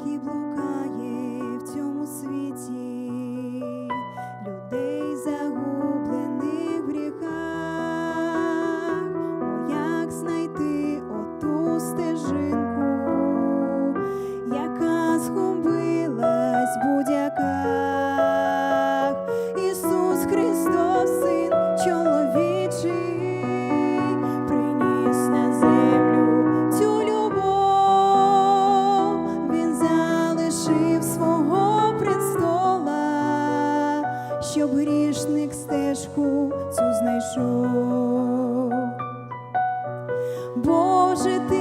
який блукає в цьому світі, людей загублених в гріхах, ну, як знайти оту стежинку, яка згубила. щоб грішник стежку цю знайшов. Боже ти.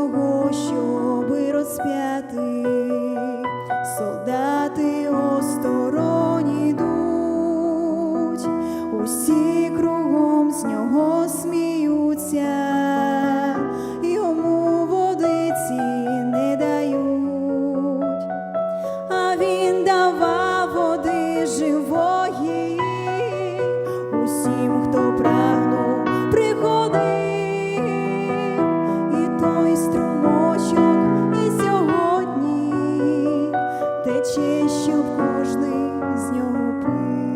того, щоби розп'яти солдат. Честь щоб кожний з нього пив.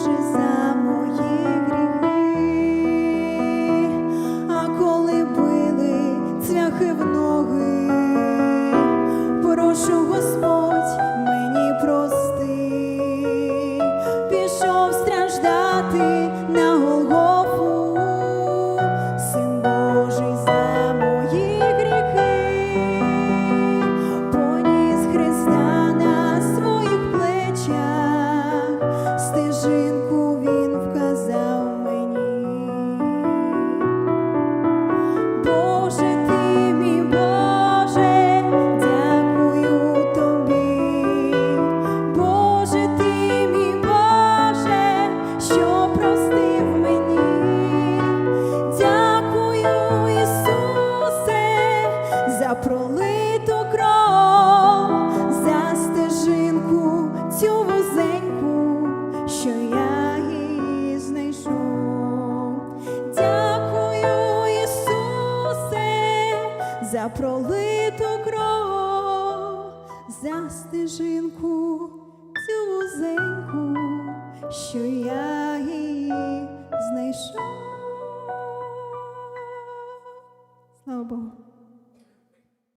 Боже, за мої гріхи, а коли били цвяхи в ноги, прошу Господь. за пролиту кров, за стежинку цю зеньку, що я її знайшов. Слава Богу.